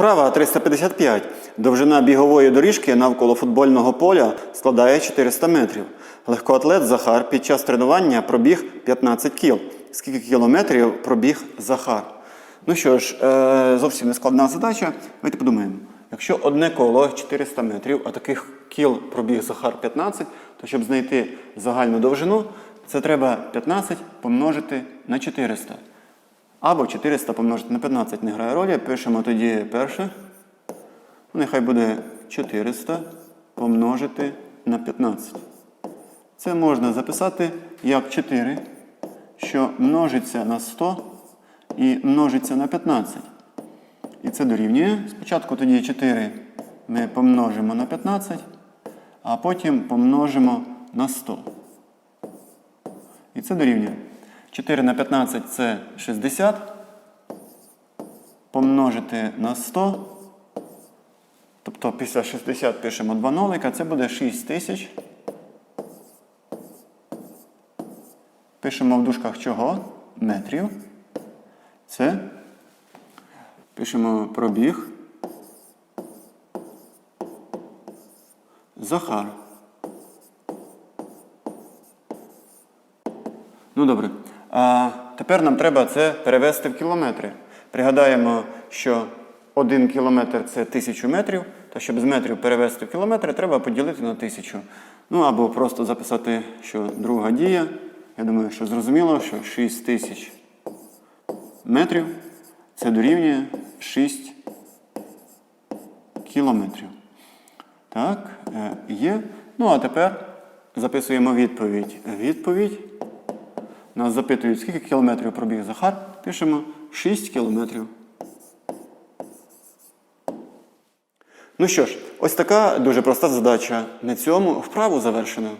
Вправа 355. Довжина бігової доріжки навколо футбольного поля складає 400 метрів. Легкоатлет Захар під час тренування пробіг 15 кіл. Скільки кілометрів пробіг Захар? Ну що ж, е, зовсім не складна задача. Давайте подумаємо. Якщо одне коло 400 метрів, а таких кіл пробіг Захар 15, то щоб знайти загальну довжину, це треба 15 помножити на 400. Або 400 помножити на 15 не грає ролі. Пишемо тоді перше. Ну, Нехай буде 400 помножити на 15. Це можна записати як 4, що множиться на 100 і множиться на 15. І це дорівнює. Спочатку тоді 4 ми помножимо на 15, а потім помножимо на 100. І це дорівнює. 4 на 15 це 60. Помножити на 100. Тобто після 60 пишемо 2 нолика, це буде 6 тисяч. Пишемо в дужках чого? Метрів. Це. Пишемо пробіг. Захар. Ну добре. А тепер нам треба це перевести в кілометри. Пригадаємо, що 1 кілометр це 1000 метрів, то щоб з метрів перевести в кілометри, треба поділити на 1000. Ну або просто записати, що друга дія. Я думаю, що зрозуміло, що 6000 метрів це дорівнює 6 кілометрів. Так, е, є. Ну а тепер записуємо відповідь. Відповідь. Нас запитують, скільки кілометрів пробіг Захар. Пишемо 6 кілометрів. Ну що ж, ось така дуже проста задача. На цьому вправу завершено.